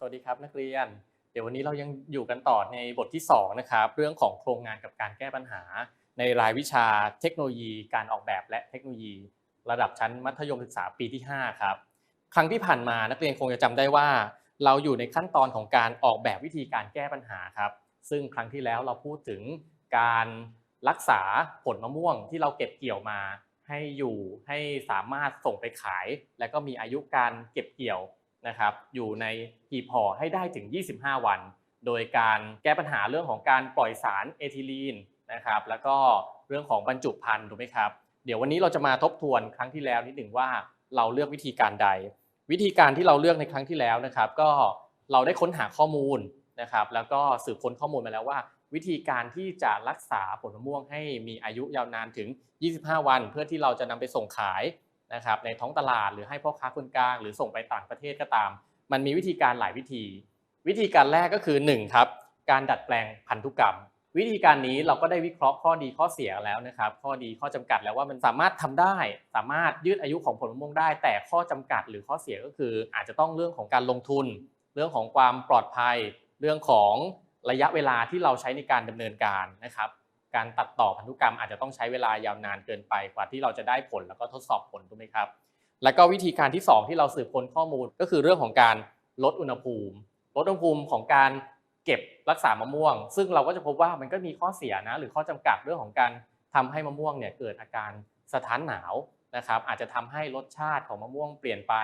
สวัสดีครับนักเรียน เดี๋ยววันนี้เรายังอยู่กันต่อในบทที่2นะครับเรื่องของโครงงานกับการแก้ปัญหา ในรายวิชาเทคโนโลยี การออกแบบและเทคโนโลยี ระดับชั้นมัธยมศึกษาปีที่ 5 ครับ ครั้งที่ผ่านมานักเรียนคงจะจำได้ว่า เราอยู่ในขั้นตอนของการออกแบบวิธีการแก้ปัญหาครับ ซึ่งครั้งที่แล้วเราพูดถึงการรักษาผลมะม่วงที่เราเก็บเกี่ยวมาให้อยู่ให้สามารถส่งไปขาย และก็มีอายุการเก็บเกี่ยว นะครับอยู่ในหีบห่อให้ได้ถึง 25 วัน โดยการแก้ปัญหาเรื่องของการปล่อยสารเอทิลีนนะครับแล้วก็เรื่องของบรรจุภัณฑ์ถูกไหมครับ เดี๋ยววันนี้เราจะมาทบทวนครั้งที่แล้วนิดหนึ่งว่าเราเลือกวิธีการใด วิธีการที่เราเลือกในครั้งที่แล้วนะครับ ก็เราได้ค้นหาข้อมูลนะครับ แล้วก็สืบค้นข้อมูลมาแล้วว่า วิธีการที่จะรักษาผลมะม่วงให้มีอายุยาวนานถึง 25 วัน เพื่อที่เราจะนำไปส่งขาย นะครับในท้องตลาดหรือให้พ่อค้าคนกลาง หรือส่งไปต่างประเทศก็ตาม มันมีวิธีการหลายวิธี วิธีการแรกก็คือ1ครับการดัดแปลงพันธุกรรม วิธีการนี้เราก็ได้วิเคราะห์ข้อดีข้อเสียแล้วนะครับข้อดีข้อจำกัดแล้วว่ามันสามารถทำได้ สามารถยืดอายุของผลมะม่วงได้ แต่ข้อจำกัดหรือข้อเสียก็คือ อาจจะต้องเรื่องของการลงทุน เรื่องของความปลอดภัย เรื่องของระยะเวลาที่เราใช้ในการดำเนินการนะครับ การตัดต่อพันธุกรรมอาจจะต้องใช้เวลายาวนานเกินไปกว่าที่เราจะได้ผลแล้วก็ทดสอบผลถูกไหมครับ แล้วก็วิธีการที่ 2 ที่เราสืบค้นข้อมูลก็คือเรื่องของการลดอุณหภูมิ ลดอุณหภูมิของการเก็บรักษามะม่วง ซึ่งเราก็จะพบว่ามันก็มีข้อเสียนะหรือข้อจำกัดเรื่องของการทำให้มะม่วงเนี่ยเกิดอาการสะท้านหนาวนะครับอาจจะทำให้รสชาติของมะม่วงเปลี่ยนไป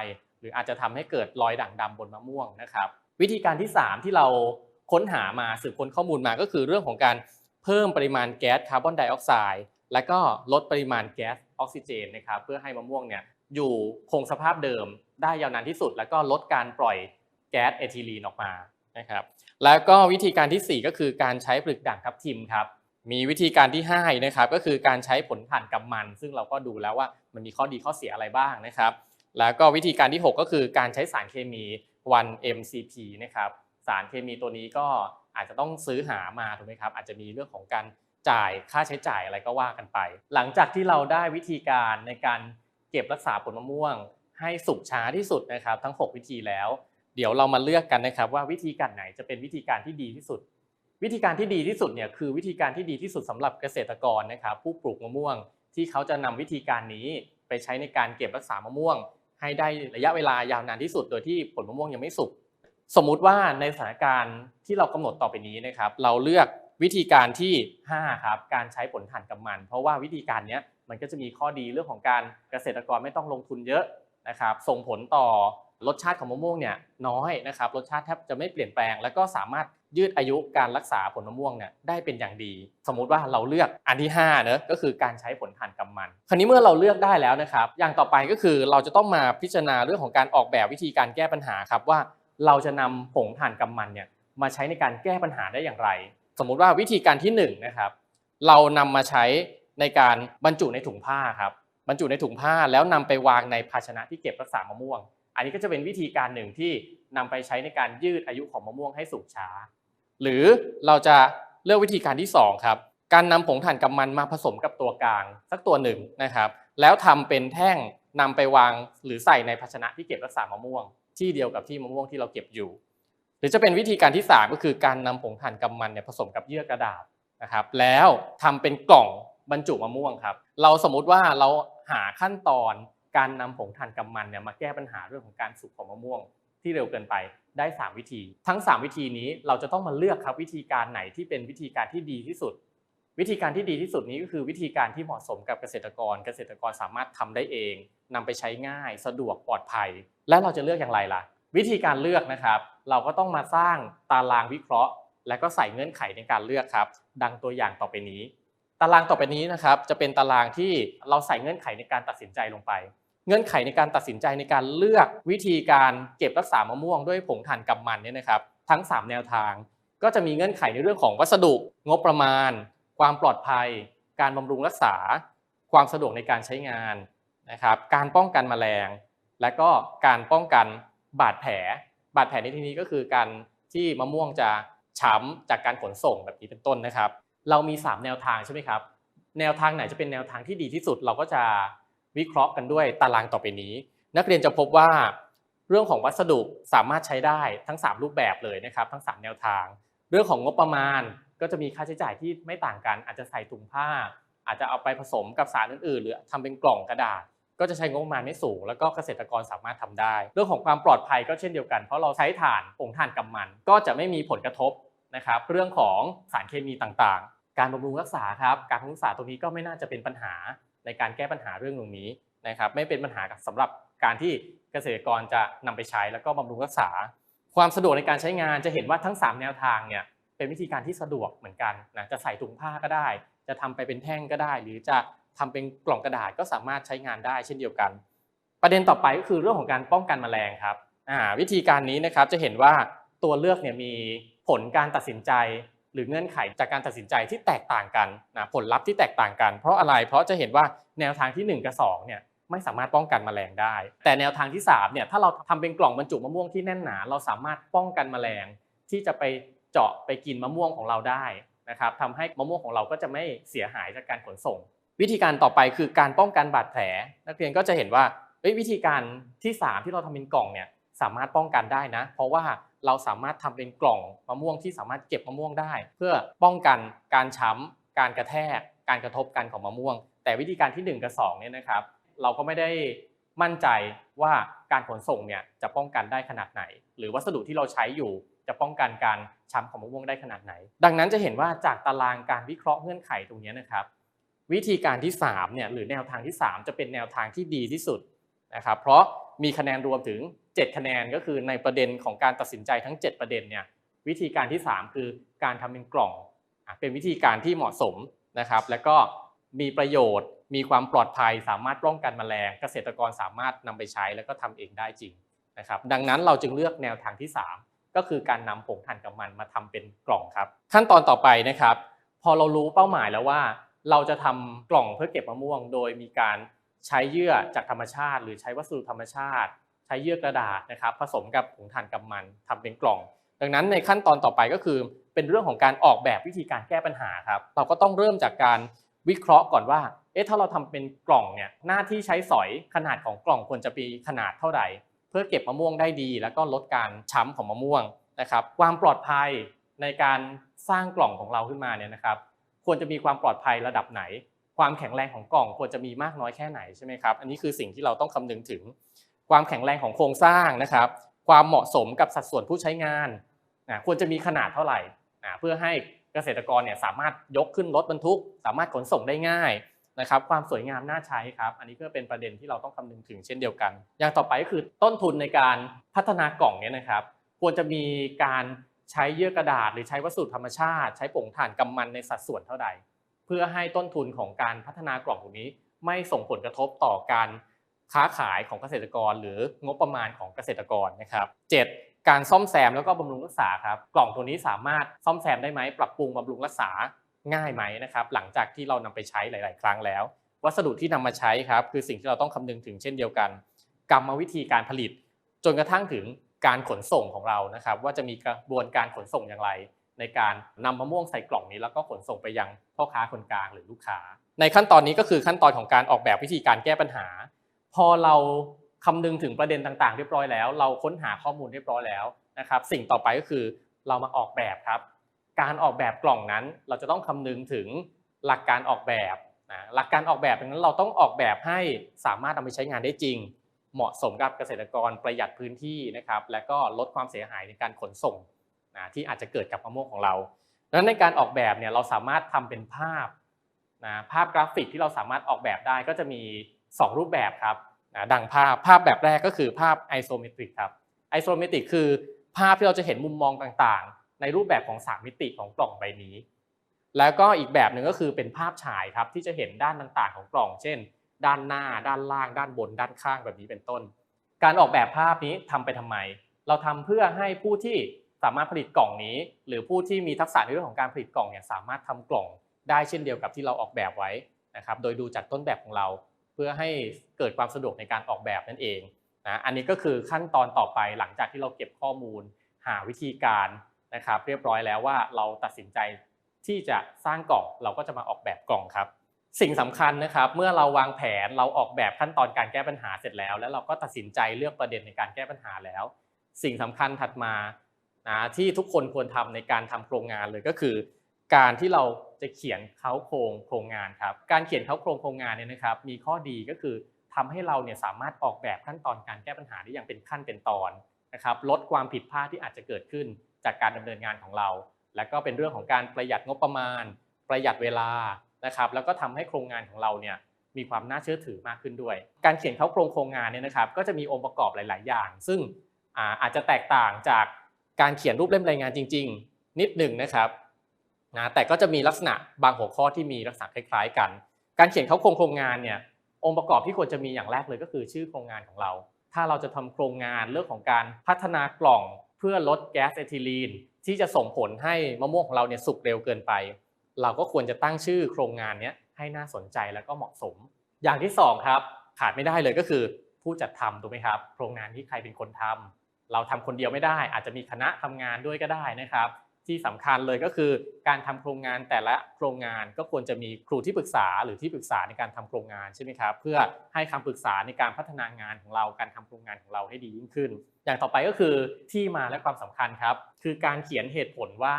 หรืออาจจะทำให้เกิดรอยด่างดำบนมะม่วงนะครับ วิธีการที่ 3 ที่เราค้นหามาสืบค้นข้อมูลมาก็คือเรื่องของการ เพิ่มปริมาณแก๊สคาร์บอนไดออกไซด์และก็ลดปริมาณแก๊สออกซิเจนนะครับเพื่อให้มะม่วงเนี่ยอยู่คงสภาพเดิมได้ยาวนานที่สุด แล้วก็ลดการปล่อยแก๊สเอทิลีนออกมานะครับแล้วก็วิธีการทีสี่ 4 ก็คือการใช้ปลึกด่างทับทิมครับมีวิธีการที่5นะครับก็คือการใช้ผลผ่านกำมัน ซึ่งเราก็ดูแล้วว่ามันมีข้อดีข้อเสียอะไรบ้างนะครับ แล้วก็วิธีการที่ 6 ก็คือการใช้สารเคมี 1-MCP นะครับสารเคมีตัวนี้ก็ อาจจะต้องซื้อหามาถูกไหมครับ อาจจะมีเรื่องของการจ่ายค่าใช้จ่ายอะไรก็ว่ากันไป หลังจากที่เราได้วิธีการในการเก็บรักษาผลมะม่วง ให้สุกช้าที่สุดนะครับ ทั้ง 6 วิธีแล้ว เดี๋ยวเรามาเลือกกันนะครับ ว่าวิธีการไหนจะเป็นวิธีการที่ดีที่สุด วิธีการที่ดีที่สุดเนี่ยคือวิธีการที่ดีที่สุดสำหรับเกษตรกรนะครับ ผู้ปลูกมะม่วง ที่เขาจะนำวิธีการนี้ไปใช้ในการเก็บรักษามะม่วง ให้ได้ระยะเวลายาวนานที่สุด โดยที่ผลมะม่วงยังไม่สุก สมมุติว่าในสถานการณ์ที่เรากำหนดต่อไปนี้นะครับ เราเลือกวิธีการที่ 5 ครับ การใช้ผลถ่านกำมัน เพราะว่าวิธีการนี้มันก็จะมีข้อดีเรื่องของการเกษตรกรไม่ต้องลงทุนเยอะนะครับ ส่งผลต่อรสชาติของมะม่วงเนี่ยน้อยนะครับ รสชาติแทบจะไม่เปลี่ยนแปลง แล้วก็สามารถยืดอายุการรักษาผลมะม่วงเนี่ยได้เป็นอย่างดี สมมุติว่าเราเลือกอันที่5เนอะก็คือการใช้ผลถ่านกำมัน คราวนี้เมื่อเราเลือกได้แล้วนะครับ อย่างต่อไปก็คือเราจะต้องมาพิจารณาเรื่องของการออกแบบวิธีการแก้ปัญหาครับว่า เราจะนำผงถ่านกำมันเนี่ยมาใช้ในการแก้ปัญหาได้อย่างไร สมมุติว่าวิธีการที่1นนะครับ เรานำมาใช้ในการบรรจุในถุงผ้าครับบรรจุในถุงผ้าแล้วนำไปวางในภาชนะที่เก็บรักษามะม่วง อันนี้ก็จะเป็นวิธีการหนึ่งที่นำไปใช้ในการยืดอายุของมะม่วงให้สุกช้า หรือเราจะเลือกวิธีการที่2ครับการนำผงถ่านกำมันมาผสมกับตัวกลางสักตัวหนึ่งนะครับ แล้วทำเป็นแท่งนำไปวางหรือใส่ในภาชนะที่เก็บรักษามะม่วง ที่เดียวกับที่มะม่วงที่เราเก็บอยู่ หรือจะเป็นวิธีการที่ 3 ก็คือการนำผงถ่านกำมันเนี่ยผสมกับเยื่อกระดาษนะครับ แล้วทำเป็นกล่องบรรจุมะม่วงครับ เราสมมุติว่าเราหาขั้นตอนการนำผงถ่านกำมันเนี่ยมาแก้ปัญหาเรื่องของการสุกของมะม่วง ที่เร็วเกินไปได้ 3 วิธี ทั้ง 3 วิธีนี้เราจะต้องมาเลือกครับวิธีการไหนที่เป็นวิธีการที่ดีที่สุด วิธีการที่ดีที่สุดนี้ก็คือวิธีการที่เหมาะสมกับเกษตรกร เกษตรกรสามารถทำได้เองนำไปใช้ง่าย สะดวกปลอดภัย และเราจะเลือกอย่างไรล่ะ วิธีการเลือกนะครับ เราก็ต้องมาสร้างตารางวิเคราะห์ และก็ใส่เงื่อนไขในการเลือกครับ ดังตัวอย่างต่อไปนี้ ตารางต่อไปนี้นะครับจะเป็นตารางที่เราใส่เงื่อนไขในการตัดสินใจลงไป เงื่อนไขในการตัดสินใจในการเลือกวิธีการเก็บรักษามะม่วงด้วยผงถ่านกำมันเนี่ยนะครับ ทั้ง 3 แนวทาง ก็จะมีเงื่อนไขในเรื่องของวัสดุงบประมาณ ความปลอดภัย การบำรุงรักษา ความสะดวกในการใช้งานนะครับการป้องกันแมลง และก็การป้องกันบาดแผล บาดแผลในที่นี้ก็คือการที่มะม่วงจะช้ำจากการขนส่งแบบนี้เป็นต้นนะครับ เรามี 3 แนวทางใช่ไหมครับ แนวทางไหนจะเป็นแนวทางที่ดีที่สุด เราก็จะวิเคราะห์กันด้วยตารางต่อไปนี้ นักเรียนจะพบว่า เรื่องของวัสดุสามารถใช้ได้ทั้ง 3 รูปแบบเลยนะครับ ทั้ง 3 แนวทาง เรื่องของงบประมาณ ก็จะมีค่าใช้จ่ายที่ไม่ต่างกัน อาจจะใส่ถุงผ้า อาจจะเอาไปผสมกับสารอื่นๆ หรือทำเป็นกล่องกระดาษ ก็จะใช้งบประมาณไม่สูง แล้วก็เกษตรกรสามารถทำได้ เรื่องของความปลอดภัยก็เช่นเดียวกัน เพราะเราใช้ถ่านผงถ่านกำมัน ก็จะไม่มีผลกระทบนะครับ เรื่องของสารเคมีต่างๆ การบำรุงรักษาครับ การบำรุงรักษาตรงนี้ก็ไม่น่าจะเป็นปัญหาในการแก้ปัญหาเรื่องตรงนี้นะครับ ไม่เป็นปัญหาสำหรับการที่เกษตรกรจะนำไปใช้แล้วก็บำรุงรักษา ความสะดวกในการใช้งานจะเห็นว่าทั้ง 3 แนวทางเนี่ย เป็นวิธีการที่สะดวกเหมือนกันนะจะใส่ถุงผ้าก็ได้ จะทำไปเป็นแท่งก็ได้ หรือจะทำเป็นกล่องกระดาษก็สามารถใช้งานได้เช่นเดียวกัน ประเด็นต่อไปก็คือเรื่องของการป้องกันแมลงครับวิธีการนี้นะครับจะเห็นว่าตัวเลือกเนี่ยมีผลการตัดสินใจ หรือเงื่อนไขจากการตัดสินใจที่แตกต่างกันนะผลลัพธ์ที่แตกต่างกัน เพราะอะไรเพราะจะเห็นว่าแนวทางที่ 1 กับ2เนี่ยไม่สามารถป้องกันแมลงได้ แต่แนวทางที่3เนี่ยถ้าเราทำเป็นกล่องบรรจุมะม่วงที่แน่นหนา เราสามารถป้องกันแมลงที่จะไป เจาะไปกินมะม่วงของเราได้นะครับทำให้มะม่วงของเราก็จะไม่เสียหายจากการขนส่ง วิธีการต่อไปคือการป้องกันบาดแผล นักเรียนก็จะเห็นว่าวิธีการที่ 3 ที่เราทำเป็นกล่องเนี่ยสามารถป้องกันได้นะ เพราะว่าเราสามารถทำเป็นกล่องมะม่วงที่สามารถเก็บมะม่วงได้ เพื่อป้องกันการช้ำการกระแทก การกระทบกันของมะม่วง แต่วิธีการที่ 1 กับ2เนี่ยนะครับ เราก็ไม่ได้มั่นใจว่าการขนส่งเนี่ยจะป้องกันได้ขนาดไหน หรือวัสดุที่เราใช้อยู่ จะป้องกันการช้ำของมะม่วงได้ขนาดไหน ดังนั้นจะเห็นว่าจากตารางการวิเคราะห์เงื่อนไขตรงนี้นะครับ วิธีการที่3เนี่ยหรือแนวทางที่ 3 จะเป็นแนวทางที่ดีที่สุดนะครับเพราะมีคะแนนรวมถึง 7 คะแนนก็คือในประเด็นของการตัดสินใจทั้ง 7 ประเด็นเนี่ยวิธีการที่ 3 คือการทำเป็นกล่อง เป็นวิธีการที่เหมาะสมนะครับ แล้วก็มีประโยชน์ มีความปลอดภัย สามารถป้องกันแมลง เกษตรกรสามารถนำไปใช้แล้วก็ทำเองได้จริงนะครับ ดังนั้นเราจึงเลือกแนวทางที่ 3 ก็คือการนำผงถ่านกำมันมาทำเป็นกล่องครับ ขั้นตอนต่อไปนะครับ พอเรารู้เป้าหมายแล้วว่า เราจะทำกล่องเพื่อเก็บมะม่วง โดยมีการใช้เยื่อจากธรรมชาติ หรือใช้วัสดุธรรมชาติ ใช้เยื่อกระดาษนะครับ ผสมกับผงถ่านกำมันทำเป็นกล่อง ดังนั้นในขั้นตอนต่อไปก็คือ เป็นเรื่องของการออกแบบวิธีการแก้ปัญหาครับ เราก็ต้องเริ่มจากการวิเคราะห์ก่อนว่า เอ๊ะ ถ้าเราทำเป็นกล่องเนี่ย หน้าที่ใช้สอยขนาดของกล่องควรจะมีขนาดเท่าไหร่ พื่อเก็บมะม่วงได้ดี แล้วก็ลดการช้ำของมะม่วงนะครับความปลอดภัยในการสร้างกล่องของเราขึ้นมาเนี่ยนะครับ ควรจะมีความปลอดภัยระดับไหน ความแข็งแรงของกล่องควรจะมีมากน้อยแค่ไหนใช่ไหมครับอันนี้คือสิ่งที่เราต้องคำนึงถึง ความแข็งแรงของโครงสร้างนะครับ ความเหมาะสมกับสัดส่วนผู้ใช้งานนะควรจะมีขนาดเท่าไหร่นะเพื่อให้เกษตรกรเนี่ยสามารถยกขึ้นรถบรรทุก สามารถขนส่งได้ง่าย นะครับความสวยงามน่าใช้ครับ อันนี้ก็เป็นประเด็นที่เราต้องคำนึงถึงเช่นเดียวกัน อย่างต่อไปก็คือต้นทุนในการพัฒนากล่องเนี่ยนะครับ ควรจะมีการใช้เยื่อกระดาษ หรือใช้วัสดุธรรมชาติ ใช้ผงถ่านกำมันในสัดส่วนเท่าใด เพื่อให้ต้นทุนของการพัฒนากล่องตรงนี้ ไม่ส่งผลกระทบต่อการค้าขายของเกษตรกร หรืองบประมาณของเกษตรกรนะครับ 7. การซ่อมแซมแล้วก็บำรุงรักษาครับกล่องตัวนี้สามารถซ่อมแซมได้ไหมปรับปรุงบำรุงรักษา ง่ายไหมนะครับหลังจากที่เรานำไปใช้หลาย ๆ ครั้งแล้ว วัสดุที่นำมาใช้ครับคือสิ่งที่เราต้องคำนึงถึงเช่นเดียวกัน กรรมวิธีการผลิต จนกระทั่งถึงการขนส่งของเรานะครับว่าจะมีกระบวนการขนส่งอย่างไร ในการนำมะม่วงใส่กล่องนี้แล้วก็ขนส่งไปยังพ่อค้าคนกลางหรือลูกค้า ในขั้นตอนนี้ก็คือขั้นตอนของการออกแบบวิธีการแก้ปัญหา พอเราคำนึงถึงประเด็นต่าง ๆ เรียบร้อยแล้ว เราค้นหาข้อมูลเรียบร้อยแล้วนะครับสิ่งต่อไปก็คือเรามาออกแบบครับ การออกแบบกล่องนั้น เราจะต้องคำนึงถึงหลักการออกแบบนะหลักการออกแบบดังนั้นเราต้องออกแบบให้สามารถนำไปใช้งานได้จริง เหมาะสมกับเกษตรกรประหยัดพื้นที่นะครับ และก็ลดความเสียหายในการขนส่งนะที่อาจจะเกิดกับมะม่วงของเราดังนั้นในการออกแบบเนี่ยเราสามารถทำเป็นภาพนะภาพกราฟิกที่เราสามารถออกแบบได้ก็จะมี 2 รูปแบบครับนะดังภาพภาพแบบแรกก็คือภาพไอโซเมตริกครับไอโซเมตริกคือภาพที่เราจะเห็นมุมมองต่างๆ ในรูปแบบของ 3 มิติของกล่องใบนี้ แล้วก็อีกแบบหนึ่งก็คือเป็นภาพฉายครับที่จะเห็นด้านต่างๆ ของกล่อง เช่น ด้านหน้า ด้านล่าง ด้านบน ด้านข้างแบบนี้เป็นต้น การออกแบบภาพนี้ทำไปทำไม เราทำเพื่อให้ผู้ที่สามารถผลิตกล่องนี้ หรือผู้ที่มีทักษะในเรื่องของการผลิตกล่องเนี่ยสามารถทำกล่องได้เช่นเดียวกับที่เราออกแบบไว้นะครับ โดยดูจากต้นแบบของเรา เพื่อให้เกิดความสะดวกในการออกแบบนั่นเองนะ อันนี้ก็คือขั้นตอนต่อไปหลังจากที่เราเก็บข้อมูล หาวิธีการ นะครับ เรียบร้อยแล้วว่าเราตัดสินใจที่จะสร้างกล่องเราก็จะมาออกแบบกล่องครับ สิ่งสำคัญนะครับ เมื่อเราวางแผนเราออกแบบขั้นตอนการแก้ปัญหาเสร็จแล้ว แล้วเราก็ตัดสินใจเลือกประเด็นในการแก้ปัญหาแล้ว สิ่งสำคัญถัดมานะที่ทุกคนควรทำในการทำโครงงานเลยก็คือ การที่เราจะเขียนเขาโครงโครงงานครับการเขียนเขาโครงโครงงานเนี่ยนะครับ มีข้อดีก็คือทำให้เราเนี่ยสามารถออกแบบขั้นตอนการแก้ปัญหาได้อย่างเป็นขั้นเป็นตอนนะครับ ลดความผิดพลาดที่อาจจะเกิดขึ้น จากการดำเนินงานของเรา และก็เป็นเรื่องของการประหยัดงบประมาณ ประหยัดเวลานะครับ แล้วก็ทำให้โครงงานของเราเนี่ยมีความน่าเชื่อถือมากขึ้นด้วย การเขียนเข้าโครงโครงงานเนี่ยนะครับ ก็จะมีองค์ประกอบหลาย ๆ อย่าง ซึ่งอาจจะแตกต่างจากการเขียนรูปเล่มรายงานจริง ๆ นิดหนึ่งนะครับนะแต่ก็จะมีลักษณะบางหัวข้อที่มีลักษณะคล้าย ๆ กัน การเขียนเข้าโครงโครงงานเนี่ยองค์ประกอบที่ควรจะมีอย่างแรกเลยก็คือชื่อโครงงานของเรา ถ้าเราจะทำโครงงานเรื่องของการพัฒนากล่อง พื่อลดแก๊สเอทิลีนที่จะส่งผลให้มะม่วงของเราเนี่ยสุกเร็วเกินไป เราก็ควรจะตั้งชื่อโครงงานนี้ให้น่าสนใจแล้วก็เหมาะสม อย่างที่สองครับขาดไม่ได้เลยก็คือผู้จัดทำถูกไหมครับ โครงงานที่ใครเป็นคนทำเราทำคนเดียวไม่ได้ อาจจะมีคณะทำงานด้วยก็ได้นะครับ ที่สำคัญเลยก็คือการทำโครงงานแต่ละโครงงานก็ควรจะมีครูที่ปรึกษาหรือที่ปรึกษาในการทำโครงงานใช่ไหมครับเพื่อให้คำปรึกษาในการพัฒนางานของเราการทำโครงงานของเราให้ดียิ่งขึ้น อย่างต่อไปก็คือที่มาและความสำคัญครับคือการเขียนเหตุผลว่า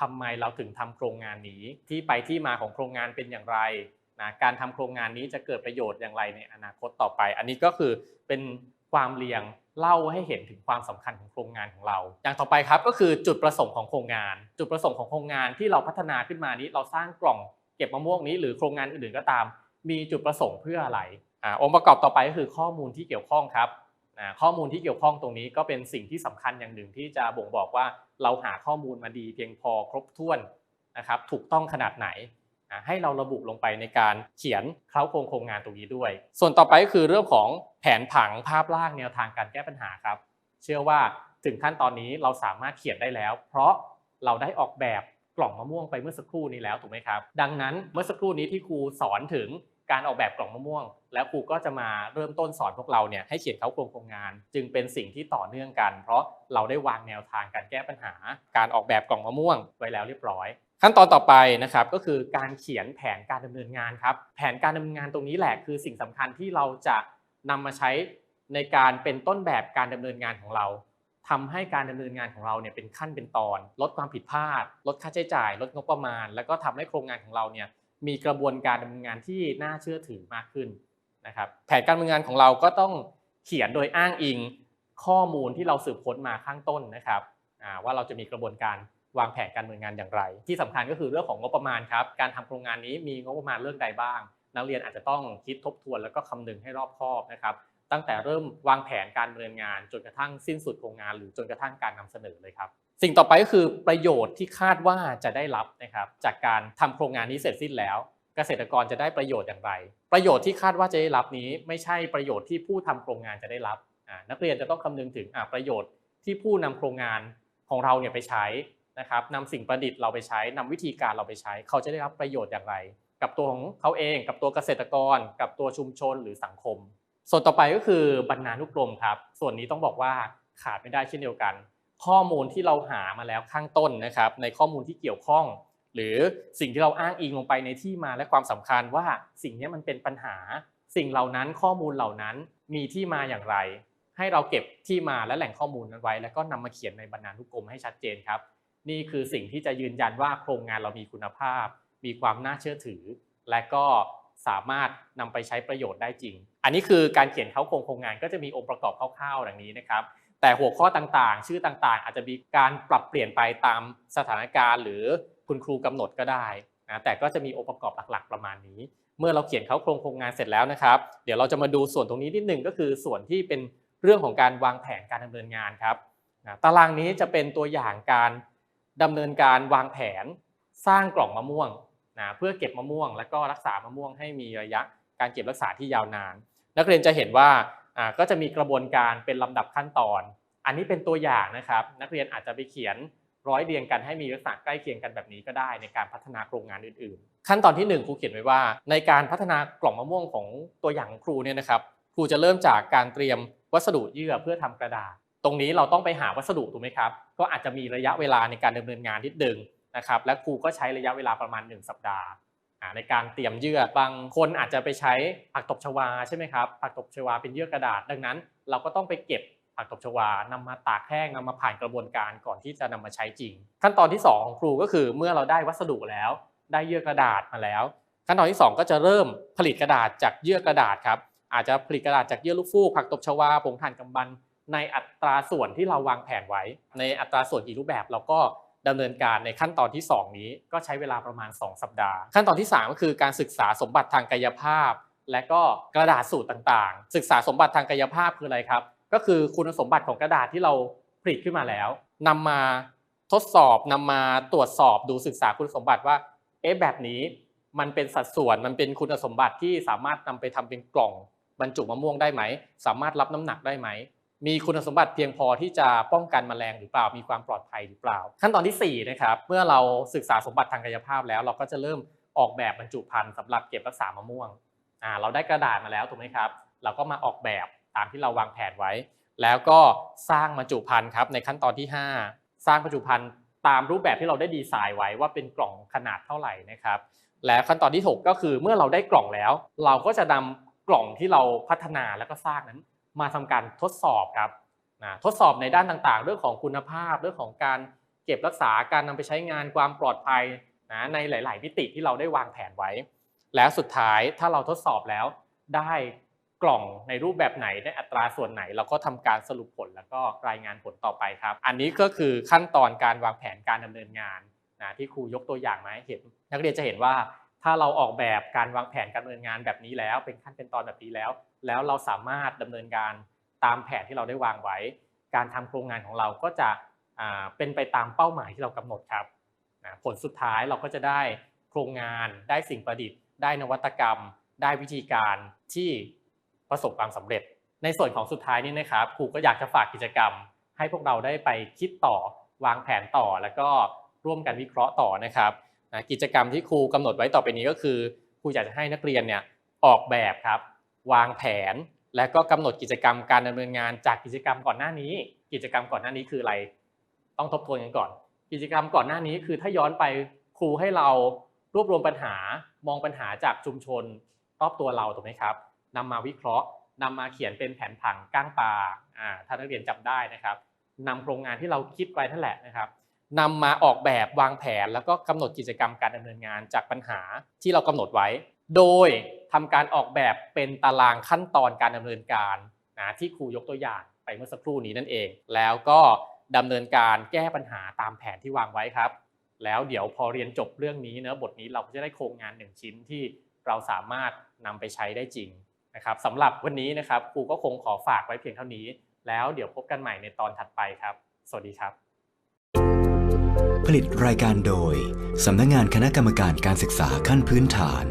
ทำไมเราถึงทำโครงงานนี้ที่ไปที่มาของโครงงานเป็นอย่างไรนะการทำโครงงานนี้จะเกิดประโยชน์อย่างไรในอนาคตต่อไป อันนี้ก็คือเป็น ความเรียงเล่าให้เห็นถึงความสำคัญของโครงงานของเรา อย่างต่อไปครับก็คือจุดประสงค์ของโครงงาน จุดประสงค์ของโครงงานที่เราพัฒนาขึ้นมานี้ เราสร้างกล่องเก็บมะม่วงนี้ หรือโครงงานอื่นๆก็ตาม มีจุดประสงค์เพื่ออะไรอ่าองค์ประกอบต่อไปก็คือข้อมูลที่เกี่ยวข้องครับอ่าข้อมูลที่เกี่ยวข้องตรงนี้ก็เป็นสิ่งที่สำคัญอย่างหนึ่งที่จะบ่งบอกว่าเราหาข้อมูลมาดีเพียงพอครบถ้วนนะครับถูกต้องขนาดไหน ให้เราระบุลงไปในการเขียนเคล้าโครงโครงงานตรงนี้ด้วย ส่วนต่อไปก็คือเรื่องของแผนผังภาพร่างแนวทางการแก้ปัญหาครับ เชื่อว่าถึงขั้นตอนนี้เราสามารถเขียนได้แล้ว เพราะเราได้ออกแบบกล่องมะม่วงไปเมื่อสักครู่นี้แล้วถูกไหมครับ ดังนั้นเมื่อสักครู่นี้ที่ครูสอนถึงการออกแบบกล่องมะม่วง แล้วครูก็จะมาเริ่มต้นสอนพวกเราเนี่ยให้เขียนเข้าโครงโครงงาน จึงเป็นสิ่งที่ต่อเนื่องกัน เพราะเราได้วางแนวทางการแก้ปัญหา การออกแบบกล่องมะม่วงไว้แล้วเรียบร้อย ขั้นตอนต่อไปนะครับก็คือการเขียนแผนการดำเนินงานครับ แผนการดำเนินงานตรงนี้แหละคือสิ่งสำคัญที่เราจะนำมาใช้ในการเป็นต้นแบบการดำเนินงานของเราทำให้การดำเนินงานของเราเนี่ยเป็นขั้นเป็นตอน ลดความผิดพลาด ลดค่าใช้จ่าย ลดงบประมาณ แล้วก็ทำให้โครงงานของเราเนี่ยมีกระบวนการดำเนินงานที่น่าเชื่อถือมากขึ้นนะครับแผนการดำเนินงานของเราก็ต้องเขียนโดยอ้างอิงข้อมูลที่เราสืบค้นมาข้างต้นนะครับว่าเราจะมีกระบวนการ วางแผนการเนินงงานอย่างไร ที่สำคัญก็คือเรื่องของงบประมาณครับ การทำโครงงานนี้มีงบประมาณเรื่องใดบ้าง นักเรียนอาจจะต้องคิดทบทวนแล้วก็คำนึงให้รอบคอบนะครับ ตั้งแต่เริ่มวางแผนการดำเนินงาน จนกระทั่งสิ้นสุดโครงงาน หรือจนกระทั่งการนำเสนอเลยครับ สิ่งต่อไปก็คือประโยชน์ที่คาดว่าจะได้รับนะครับ จากการทำโครงงานนี้เสร็จสิ้นแล้ว เกษตรกรจะได้ประโยชน์อย่างไร ประโยชน์ที่คาดว่าจะได้รับนี้ ไม่ใช่ประโยชน์ที่ผู้ทำโครงงานจะได้รับ นักเรียนจะต้องคำนึงถึงประโยชน์ที่ผู้นำโครงงานของเราเนี่ยไปใช้ นะครับนำสิ่งประดิษฐ์เราไปใช้นำวิธีการเราไปใช้ เขาจะได้รับประโยชน์อย่างไร กับตัวของเขาเอง กับตัวเกษตรกร กับตัวชุมชนหรือสังคม ส่วนต่อไปก็คือบรรณานุกรมครับ ส่วนนี้ต้องบอกว่าขาดไม่ได้เช่นเดียวกัน ข้อมูลที่เราหามาแล้วข้างต้นนะครับ ในข้อมูลที่เกี่ยวข้อง หรือสิ่งที่เราอ้างอิงลงไปในที่มาและความสำคัญว่าสิ่งนี้มันเป็นปัญหา สิ่งเหล่านั้นข้อมูลเหล่านั้นมีที่มาอย่างไร ให้เราเก็บที่มาและแหล่งข้อมูลนั้นไว้ แล้วก็นำมาเขียนในบรรณานุกรมให้ชัดเจนครับ นี่คือสิ่งที่จะยืนยันว่าโครงงานเรามีคุณภาพ มีความน่าเชื่อถือ และก็สามารถนำไปใช้ประโยชน์ได้จริง อันนี้คือการเขียนเข้าโครงโครงงานก็จะมีองค์ประกอบคร่าวๆดังนี้นะครับ แต่หัวข้อต่างๆ ชื่อต่างๆ อาจจะมีการปรับเปลี่ยนไปตามสถานการณ์ หรือคุณครูกำหนดก็ได้นะแต่ก็จะมีองค์ประกอบหลักๆ ประมาณนี้ เมื่อเราเขียนเข้าโครงโครงงานเสร็จแล้วนะครับ เดี๋ยวเราจะมาดูส่วนตรงนี้นิดหนึ่งก็คือส่วนที่เป็นเรื่องของการวางแผนการดำเนินงานครับนะตารางนี้จะเป็นตัวอย่างการ ดำเนินการวางแผนสร้างกล่องมะม่วงนะเพื่อเก็บมะม่วง และก็รักษามะม่วงให้มีระยะการเก็บรักษาที่ยาวนาน นักเรียนจะเห็นว่าก็จะมีกระบวนการเป็นลำดับขั้นตอน อันนี้เป็นตัวอย่างนะครับ นักเรียนอาจจะไปเขียนร้อยเรียงกันให้มีลักษณะใกล้เคียงกันแบบนี้ก็ได้ในการพัฒนาโครงงานอื่นๆ ขั้นตอนที่หนึ่งครูเขียนไว้ว่า ในการพัฒนากล่องมะม่วงของตัวอย่างของครูเนี่ยนะครับ ครูจะเริ่มจากการเตรียมวัสดุเยื่อเพื่อทำกระดาษ ตรงนี้เราต้องไปหาวัสดุถูกไหมครับ ก็อาจจะมีระยะเวลาในการดำเนินงานนิดนึงนะครับ และครูก็ใช้ระยะเวลาประมาณ 1 สัปดาห์ในการเตรียมเยื่อบางคนอาจจะไปใช้ผักตบชวาใช่ไหมครับผักตบชวาเป็นเยื่อกระดาษ ดังนั้น เราก็ต้องไปเก็บผักตบชวานำมาตากแห้งนำมาผ่านกระบวนการก่อนที่จะนำมาใช้จริง ขั้นตอนที่สองของครูก็คือเมื่อเราได้วัสดุแล้ว ได้เยื่อกระดาษมาแล้ว ขั้นตอนที่สองก็จะเริ่มผลิตกระดาษจากเยื่อกระดาษครับอาจจะผลิตกระดาษจากเยื่อลูกฟูกผักตบชวาผงถ่านกำบัน ในอัตราส่วนที่เราวางแผนไว้ ในอัตราส่วนกี่รูปแบบเราก็ดำเนินการในขั้นตอนที่ 2 นี้ก็ใช้เวลาประมาณ 2 สัปดาห์ ขั้นตอนที่ 3 ก็คือการศึกษาสมบัติทางกายภาพ และก็กระดาษสูตรต่างๆ ศึกษาสมบัติทางกายภาพคืออะไรครับ ก็คือคุณสมบัติของกระดาษที่เราผลิตขึ้นมาแล้วนำมาทดสอบนำมาตรวจสอบดูศึกษาคุณสมบัติว่าเอ๊ะแบบนี้มันเป็นสัดส่วนมันเป็นคุณสมบัติที่สามารถนำไปทำเป็นกล่องบรรจุมะม่วงได้ไหม สามารถรับน้ำหนักได้ไหม มีคุณสมบัติเพียงพอที่จะป้องกันแมลงหรือเปล่า มีความปลอดภัยหรือเปล่า ขั้นตอนที่4นะครับเมื่อเราศึกษาสมบัติทางกายภาพแล้ว เราก็จะเริ่มออกแบบบรรจุภัณฑ์สำหรับเก็บรักษามะม่วงอ่าเราได้กระดาษมาแล้วถูกไหมครับ เราก็มาออกแบบตามที่เราวางแผนไว้ แล้วก็สร้างบรรจุภัณฑ์ครับในขั้นตอนที่ 5 สร้างบรรจุภัณฑ์ตามรูปแบบที่เราได้ดีไซน์ไว้ว่าเป็นกล่องขนาดเท่าไหร่นะครับ และขั้นตอนที่ 6 ก็คือเมื่อเราได้กล่องแล้ว เราก็จะนำกล่องที่เราพัฒนาแล้วก็สร้างนั้น มาทำการทดสอบครับนะทดสอบในด้านต่างๆ เรื่องของคุณภาพ เรื่องของการเก็บรักษาการนำไปใช้งานความปลอดภัยนะในหลาย ๆ มิติที่เราได้วางแผนไว้ แล้วสุดท้ายถ้าเราทดสอบแล้วได้กล่องในรูปแบบไหนในอัตราส่วนไหน เราก็ทำการสรุปผลแล้วก็รายงานผลต่อไปครับ อันนี้ก็คือขั้นตอนการวางแผนการดำเนินงานนะที่ครูยกตัวอย่างมาให้เห็น นักเรียนจะเห็นว่าถ้าเราออกแบบการวางแผนการดำเนินงานแบบนี้แล้ว เป็นขั้นเป็นตอนแบบนี้แล้ว แล้วเราสามารถดำเนินการตามแผนที่เราได้วางไว้ การทำโครงงานของเราก็จะเป็นไปตามเป้าหมายที่เรากำหนดครับผลสุดท้ายเราก็จะได้โครงงานได้สิ่งประดิษฐ์ ได้นวัตกรรม ได้วิธีการที่ประสบความสำเร็จ ในส่วนของสุดท้ายนี้นะครับครูก็อยากจะฝากกิจกรรม ให้พวกเราได้ไปคิดต่อวางแผนต่อแล้วก็ร่วมกันวิเคราะห์ต่อนะครับกิจกรรมที่ครูกำหนดไว้ต่อไปนี้ก็คือครูอยากจะให้นักเรียนเนี่ยออกแบบครับ วางแผน และก็กำหนดกิจกรรมการดำเนินงานจากกิจกรรมก่อนหน้านี้ กิจกรรมก่อนหน้านี้คืออะไร ต้องทบทวนกันก่อน กิจกรรมก่อนหน้านี้คือถ้าย้อนไปครูให้เรารวบรวมปัญหามองปัญหาจากชุมชนรอบตัวเราถูกไหมครับนำมาวิเคราะห์นำมาเขียนเป็นแผนผังก้างปลาอ่าถ้านักเรียนจำได้นะครับนำโครงงานที่เราคิดไว้นั่นแหละนะครับนำมาออกแบบวางแผนแล้วก็กำหนดกิจกรรมการดำเนินงานจากปัญหาที่เรากำหนดไว้ โดย ทำการออกแบบเป็นตารางขั้นตอนการดำเนินการนะที่ครูยกตัวอย่างไปเมื่อสักครู่นี้นั่นเอง แล้วก็ดำเนินการแก้ปัญหาตามแผนที่วางไว้ครับ แล้วเดี๋ยวพอเรียนจบเรื่องนี้เนะบทนี้เราก็จะได้โครงงานหนึ่งชิ้นที่เราสามารถนำไปใช้ได้จริงนะครับสำหรับวันนี้นะครับครูก็คงขอฝากไว้เพียงเท่านี้ แล้วเดี๋ยวพบกันใหม่ในตอนถัดไปครับ สวัสดีครับ ผลิตรายการโดยสำนักงานคณะกรรมการการศึกษาขั้นพื้นฐาน